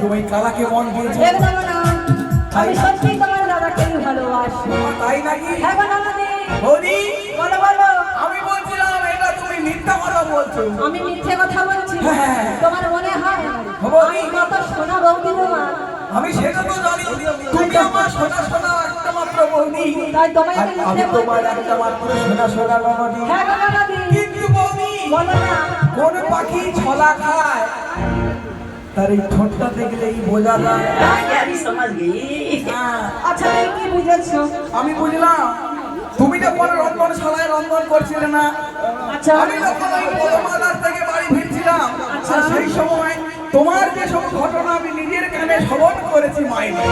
তুমি কালাকে মন দিয়েছ। আমি সত্যি তোমার দাদাকে ভালোবাসি। তাই নাকি? হ্যাঁ ননদি বলো বলো। আমি বলছিলাম এটা তুমি মিথ্যা কথা বলছো। আমি মিথ্যে কথা বলছি। হ্যাঁ। তোমার মনে হয় আমি কত সোনা বৌদি তোমার? আমি সেটা তো জানি। তুমি আমার সোনা সোনা একটা মাত্র বৌদি। তাই তোমায় আমি আমি তোমার একটা মাত্র সোনা সোনা ননদি হ্যাঁ গো কিন্তু বৌদি বলো না। কোন পাখি ছলা খায়? তার এই ঠোঁটটা দেখলেই বোঝা যায়। হ্যাঁ। আচ্ছা কি বুঝেছ? আমি বুঝলাম। তুমি তো পরে রন্ধন শালায় রন্ধন করছিলে না আচ্ছা। আমি যখন ওই পদমালার থেকে বাড়ি ফিরছিলাম আচ্ছা। আর সেই সময় তোমার যে সব ঘটনা আমি নিজের কানে শ্রবণ করেছি মাইনে।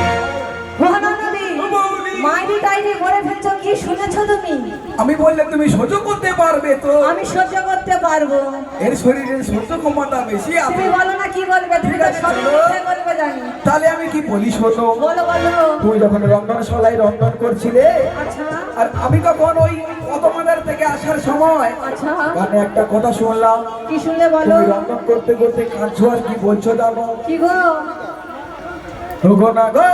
করে ফেলছো কি শুনেছো তুমি? আমি বললে তুমি সহ্য করতে পারবে তো। আমি সহ্য করতে পারব। এর শরীরের সহ্য ক্ষমতা বেশি আছে তুমি বলো না কি বলবে তুমি তো বলবে জানি। তাহলে আমি কি বলি শোনো বলো বলো। তুমি যখন রন্ধনশালায় রন্ধন করছিলে আচ্ছা। আর আমি তখন ওই কতমাদার থেকে আসার সময় আচ্ছা। কানে একটা কথা শুনলাম। কি শুনলে বলো? তুমি রন্ধন করতে করতে কাঁদছো আর কি বলছো জানো? কি গো? গো না গো।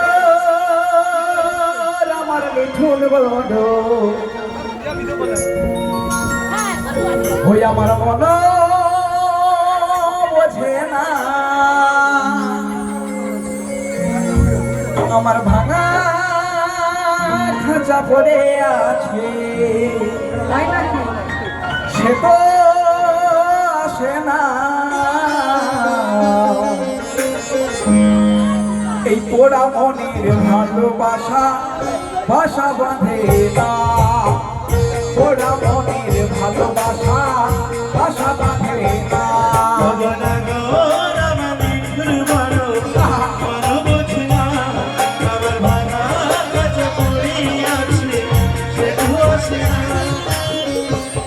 ওই আমার মন বোঝে না। আমার ভাঙা খাঁচা পড়ে আছে। সে তো আসে না। এই পোড়া মনের ভালোবাসা বাসা বাঁধে পোড়া মনের ভালোবাসা বাসা বাঁধে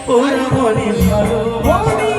ওরা মনে ভালো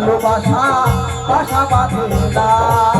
ভালোবাসা বাসা বাঁধে